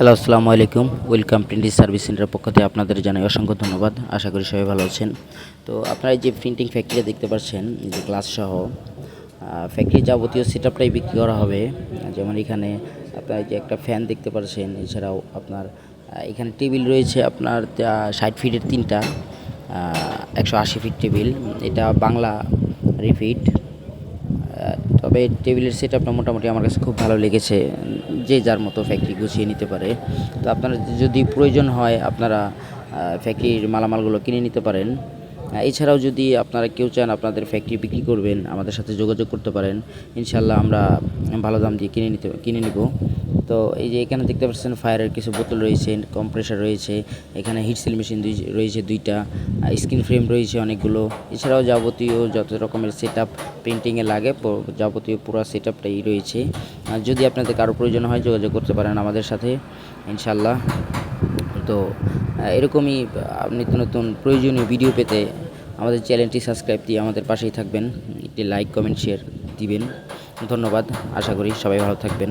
Hello আসসালামু আলাইকুম। Welcome printing service সেন্টারের পক্ষ থেকে আপনাদের জানাই অসংখ্য ধন্যবাদ। আশা করি সবাই ভালো আছেন। তো আপনারা যে প্রিন্টিং ফ্যাক্টরি দেখতে পাচ্ছেন যে গ্লাস সহ ফ্যাক্টরি যাবতীয় সেট আপটাই বিক্রি করা হবে। যেমন এখানে আপনার যে একটা ফ্যান দেখতে পাচ্ছেন, এছাড়াও আপনার এখানে টেবিল রয়েছে আপনার ষাট ফিটের তিনটা একশো আশি ফিট টেবিল এটা বাংলা রিফিট তবে টেবিলের সেট আপনার মোটামুটি আমার কাছে খুব ভালো লেগেছে, যে যার মতো ফ্যাক্টরি গুছিয়ে নিতে পারে। তো আপনারা যদি প্রয়োজন হয়, আপনারা ফ্যাক্টরির মালামালগুলো কিনে নিতে পারেন। এছাড়াও যদি আপনারা কেউ চান আপনাদের ফ্যাক্টরি বিক্রি করবেন, আমাদের সাথে যোগাযোগ করতে পারেন। ইনশাল্লাহ আমরা ভালো দাম দিয়ে কিনে নিতে, কিনে নিব। তো এই যে এখানে দেখতে পাচ্ছেন ফায়ারের কিছু বোতল রয়েছে কম্প্রেসার রয়েছে, এখানে হিটসিল মেশিন দুই, রয়েছে দুইটা স্ক্রিন ফ্রেম রয়েছে অনেকগুলো। এছাড়াও যাবতীয় যত রকমের সেট আপ প্রিন্টিংয়ে লাগে যাবতীয় পুরো সেট আপটাই রয়েছে। আর যদি আপনাদের কারও প্রয়োজন হয়, যোগাযোগ করতে পারেন আমাদের সাথে ইনশাল্লাহ তো এরকমই নিত্য নতুন প্রয়োজনীয় ভিডিও পেতে আমাদের চ্যানেলটি সাবস্ক্রাইব দিয়ে আমাদের পাশেই থাকবেন। একটি লাইক কমেন্ট শেয়ার দিবেন। ধন্যবাদ। আশা করি সবাই ভালো থাকবেন।